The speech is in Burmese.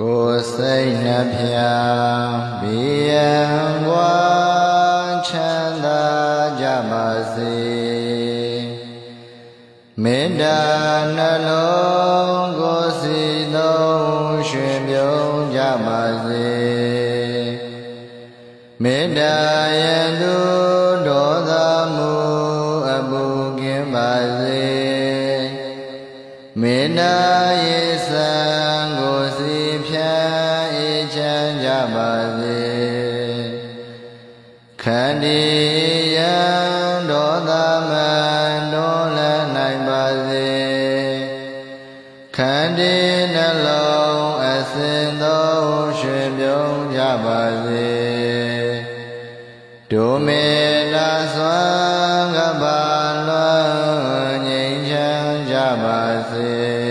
ကိုယ်စိတ်နှဖျားဘီယံဝါချမ်းသာကြပါစေမေတ္တာနှလုံးကိုယ်စီသုံးရွှင်ပြုံးကြပါစေမေတ္တာယံသူဒေါသမှုအမှုကင်းပါစေမေတ္တာယေသံကိုယ်စီဖြန်းအေး ခံကြပါစေခန္တီယံဒေါသမန်ဒေါလနိုင်ပါစေခန္တီနှလုံးအစဉ်သောရွှင်ပြုံးကြပါစေဒုမေနာစွာကပါလွန်ငြိမ်းချမ်းကြပါစေ